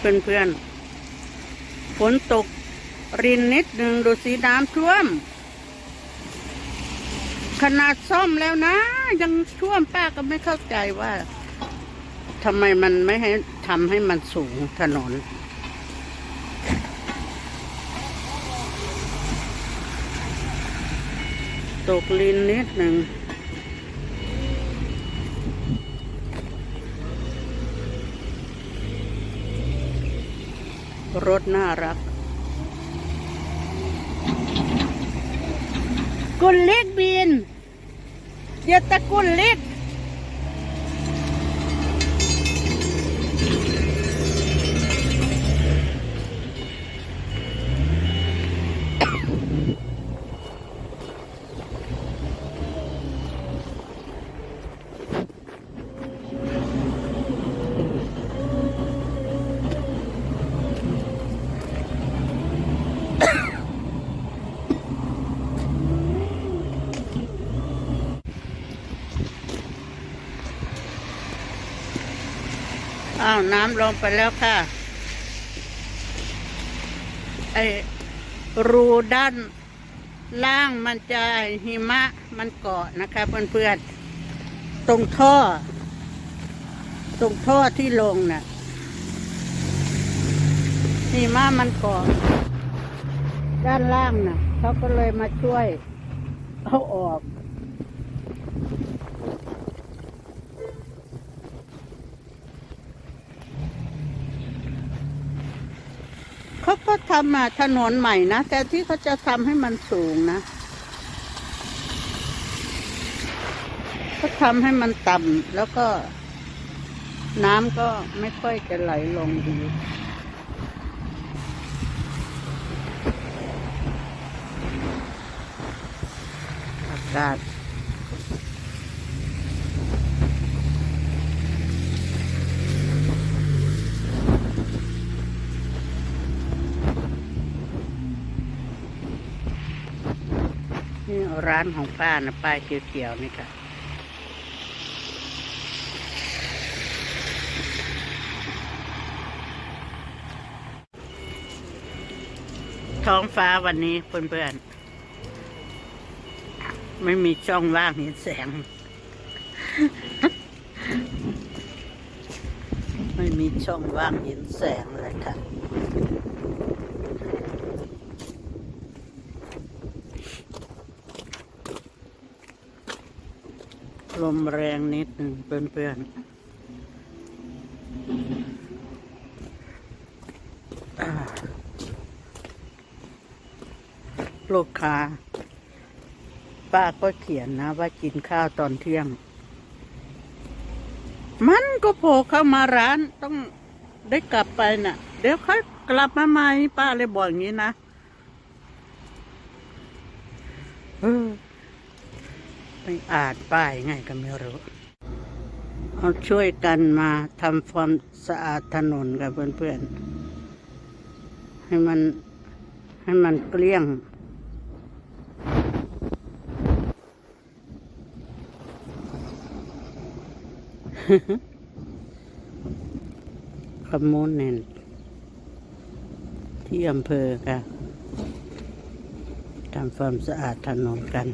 เพื่อนเพื่อนๆ ฝนตกรินนิดหนึ่งดูสีน้ำท่วม ขนาดซ่อมแล้วนะ ยังท่วมป้าก็ไม่เข้าใจว่าทำไมมันไม่ให้ทำให้มันสูงถนน ตกลินนิดหนึ่ง รถน่ารักกุลเล็กบินเดี๋ยวตะกุลเล็ก อ้าวน้ำลงไปแล้วค่ะ ไอรูด้านล่างมันจะหิมะมันเกาะนะคะเพื่อนๆ ตรงท่อ ตรงท่อที่ลงน่ะหิมะมันเกาะด้านล่างน่ะเขาก็เลยมาช่วยเอาออก เขา ก็ทำมาถนนใหม่นะแต่ที่เขาจะทำให้มันสูงนะเขาทำให้มันต่ำแล้วก็น้ำก็ไม่ค่อยจะไหลลงดีอากาศ นี่ ร้านของป้านะป้ายเขียวๆนี่ค่ะ ท้องฟ้าวันนี้เพื่อนๆ ไม่มีช่องว่างเห็นแสง ไม่มีช่องว่างเห็นแสงเลยค่ะ ลมแรงนิดหนึ่งเพื่อนๆลูกค้า ป้าก็เขียนนะว่ากินข้าวตอนเที่ยง มันก็โผล่เข้ามาร้านต้องได้กลับไปน่ะ เดี๋ยวค่อยกลับมาใหม่ป้าเลยบอกอย่างนี้นะ เออ ไปอ่านป้ายไงก็ไม่รู้เอาช่วยกันมาทำความสะอาดถนนกับเพื่อนๆ ให้มันให้มันเกลี้ยงขโมนเนนที่อำเภอค่ะทำความสะอาดถนนกัน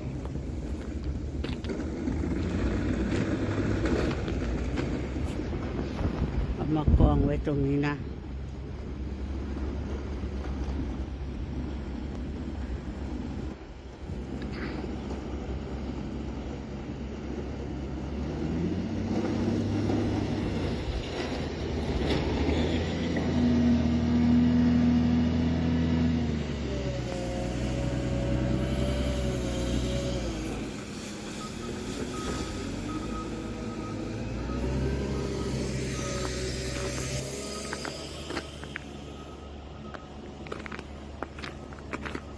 เอา มากองไว้ตรงนี้นะ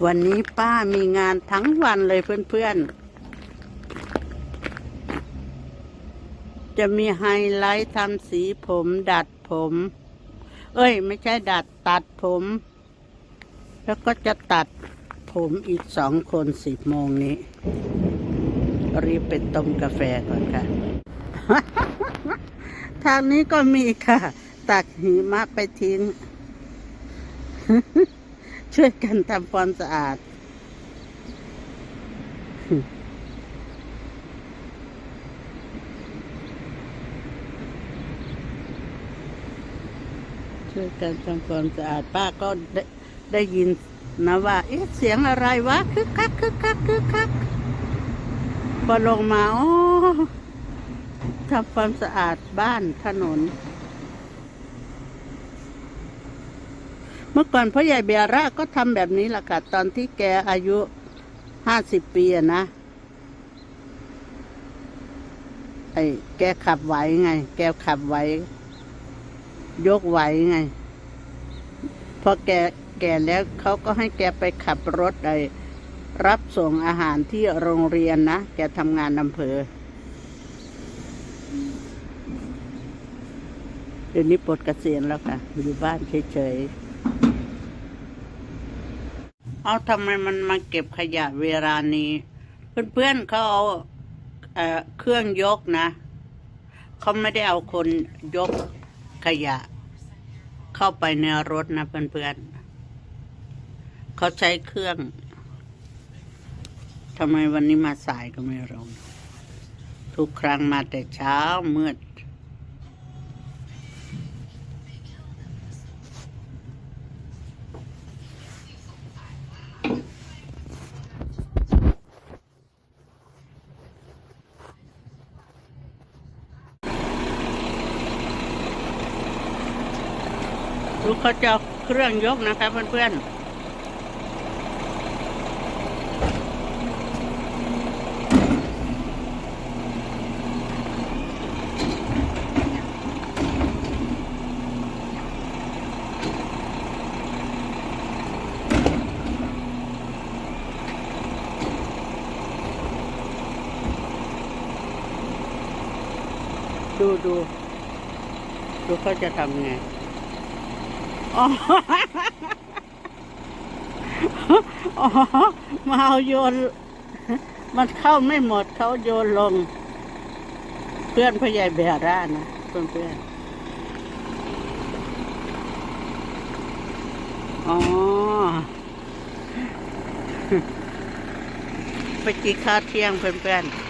วันนี้ป้ามีงานทั้งวันเลยเพื่อนๆ จะมีไฮไลท์ทำสีผมดัดผม เอ้ย ไม่ใช่ดัดตัดผม แล้วก็จะตัดผมอีกสองคนสิบโมงนี้ รีบไปต้มกาแฟก่อนค่ะ ทางนี้ก็มีค่ะ ตักหิมะไปทิ้ง ช่วยกันทำความสะอาด ช่วยกันทำความสะอาดป้าก็ได้ได้ยินนะว่า เอ๊ะเสียงอะไรวะคึกคักคึกคักคึกคักพอลงมา โอ้ทำความสะอาดบ้านถนน มื่อก่อนพ่อใหญ่เบียระก็ทำแบบนี้แหละค่ะ ตอนที่แกอายุห้าสิบปีนะไอ้แกขับไหวไง แกขับไหวยกไหวไง พอแกแก่แล้วเขาก็ให้แกไปขับรถไอ้รับส่งอาหารที่โรงเรียนนะ แกทำงานอำเภอ เดี๋ยวนี้ปลดเกษียณแล้วค่ะ อยู่บ้านเฉยๆ เอาทำไมมันมาเก็บขยะเวลานี้ เพื่อนๆเขาเอาเอเครื่องยกนะ เขาไม่ได้เอาคนยกขยะ เข้าไปในรถนะเพื่อนๆเขาใช้เครื่องทำไมวันนี้มาสายก็ไม่รู้ทุกครั้งมาแต่เช้ามืด ดูเขาจะเครื่องยกนะคะเพื่อนๆดูดูดูเขาจะทำไง อ๋ออ๋อมาเอาโยน มันเข้าไม่หมดเขาโยนลง เพื่อนพ่อใหญ่เบร่านะเพื่อนเพื่อนอ๋อไปกินข้าวเที่ยงเพื่อนเพื่อนๆ